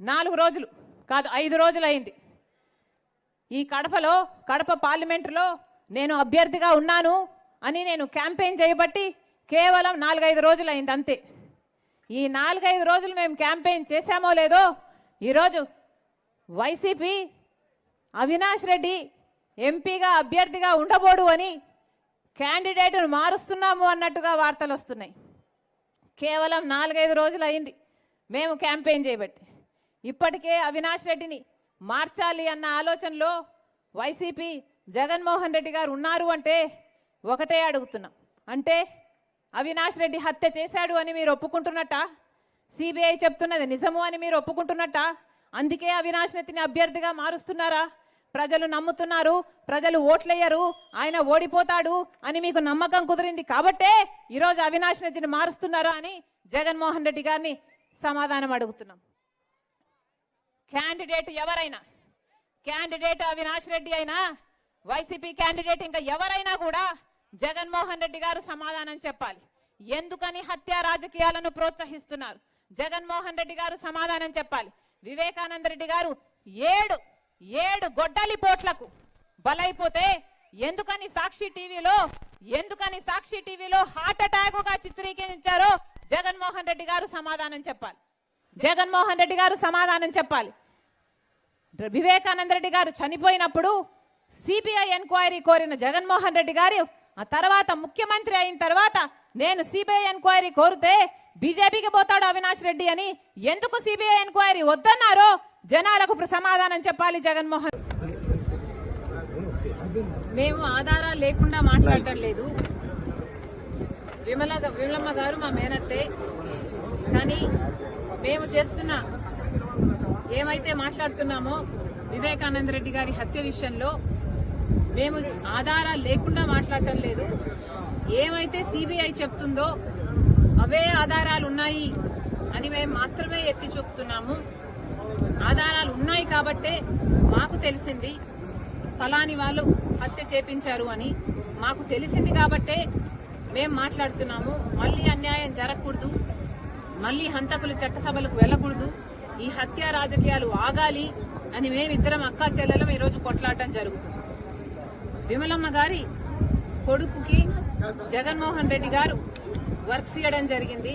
నాలుగు రోజులు కాదు ఐదు రోజులు అయింది ఈ కడపలో కడప పార్లమెంటులో నేను అభ్యర్థిగా ఉన్నాను అని నేను క్యాంపెయిన్ చేయబట్టి కేవలం నాలుగైదు రోజులు అయింది అంతే. ఈ నాలుగైదు రోజులు మేము క్యాంపెయిన్ చేశామో లేదో ఈరోజు వైసీపీ అవినాష్ రెడ్డి ఎంపీగా అభ్యర్థిగా ఉండబోడు అని క్యాండిడేట్ను మారుస్తున్నాము అన్నట్టుగా వార్తలు వస్తున్నాయి. కేవలం నాలుగైదు రోజులు అయింది మేము క్యాంపెయిన్ చేయబట్టి. ఇప్పటికే అవినాష్ రెడ్డిని మార్చాలి అన్న ఆలోచనలో వైసీపీ జగన్మోహన్ రెడ్డి గారు ఉన్నారు అంటే ఒకటే అడుగుతున్నాం. అంటే అవినాష్ రెడ్డి హత్య చేశాడు అని మీరు ఒప్పుకుంటున్నట్ట? సిబిఐ చెప్తున్నది నిజము అని మీరు ఒప్పుకుంటున్నట్ట? అందుకే అవినాష్ రెడ్డిని అభ్యర్థిగా మారుస్తున్నారా? ప్రజలు నమ్ముతున్నారు ప్రజలు ఓట్లేయరు ఆయన ఓడిపోతాడు అని మీకు నమ్మకం కుదిరింది కాబట్టే ఈరోజు అవినాష్ రెడ్డిని మారుస్తున్నారా అని జగన్మోహన్ రెడ్డి గారిని సమాధానం అడుగుతున్నాం. క్యాండిడేట్ ఎవరైనా క్యాండిడేట్ అవినాష్ రెడ్డి అయినా వైసీపీ క్యాండిడేట్ ఇంకా ఎవరైనా కూడా జగన్మోహన్ రెడ్డి గారు సమాధానం చెప్పాలి. ఎందుకని హత్య రాజకీయాలను ప్రోత్సహిస్తున్నారు? జగన్మోహన్ రెడ్డి గారు సమాధానం చెప్పాలి. వివేకానంద రెడ్డి గారు ఏడు ఏడు గొడ్డలి పోట్లకు బలైపోతే ఎందుకని సాక్షి టీవీలో ఎందుకని సాక్షి టీవీలో హార్ట్ అటాక్గా చిత్రీకరించారో జగన్మోహన్ రెడ్డి గారు సమాధానం చెప్పాలి. జగన్మోహన్ రెడ్డి గారు సమాధానం చెప్పాలి. వివేకానంద రెడ్డి గారు చనిపోయినప్పుడు సిబిఐ ఎంక్వైరీ కోరిన జగన్మోహన్ రెడ్డి గారు ఆ తర్వాత ముఖ్యమంత్రి అయిన తర్వాత నేను సిబిఐ ఎంక్వైరీ కోరితే బీజేపీకి పోతాడు అవినాష్ రెడ్డి అని ఎందుకు సిబిఐ ఎంక్వైరీ వద్దన్నారో జనాలకు ప్ర- సమాధానం చెప్పాలి జగన్మోహన్. మేము ఆధారాలు లేకుండా మాట్లాడటం లేదు విమల విమలమ్మ గారు మా మేనత్తే. కానీ మేము చేస్తున్న ఏమైతే మాట్లాడుతున్నామో వివేకానంద రెడ్డి గారి హత్య విషయంలో మేము ఆధారాలు లేకుండా మాట్లాడటం లేదు. ఏమైతే సిబిఐ చెప్తుందో అవే ఆధారాలు ఉన్నాయి అని మేము మాత్రమే ఎత్తి చూపుతున్నాము. ఆధారాలు ఉన్నాయి కాబట్టే మాకు తెలిసింది ఫలాని వాళ్ళు హత్య చేపించారు అని. మాకు తెలిసింది కాబట్టే మేము మాట్లాడుతున్నాము. మళ్ళీ అన్యాయం జరగకూడదు. మళ్ళీ హంతకులు చట్టసభలకు వెళ్ళకూడదు. ఈ హత్య రాజకీయాలు ఆగాలి అని మేమిద్దరం అక్కా చెల్లెలం ఈరోజు కొట్లాడటం జరుగుతుంది. విమలమ్మ గారి కొడుకుకి జగన్మోహన్ రెడ్డి గారు వర్క్స్ ఇవ్వడం జరిగింది.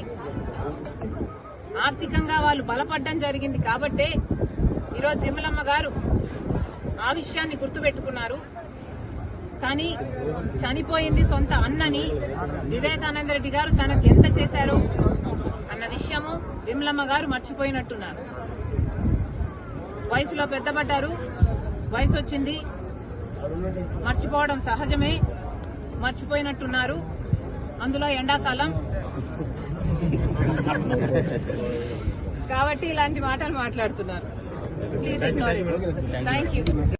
ఆర్థికంగా వాళ్ళు బలపడడం జరిగింది కాబట్టే ఈరోజు విమలమ్మ గారు ఆ విషయాన్ని గుర్తుపెట్టుకున్నారు. కానీ చనిపోయింది సొంత అన్నని వివేకానంద రెడ్డి గారు తనకు ఎంత చేశారో విషయము విమలమ్మ గారు మర్చిపోయినట్టున్నారు. వయసులో పెద్దపడ్డారు. వయసు వచ్చింది మర్చిపోవడం సహజమే. మర్చిపోయినట్టున్నారు. అందులో ఎండాకాలం. కాబట్టి ఇలాంటి మాటలు మాట్లాడుతున్నారు. Please ignore it thank you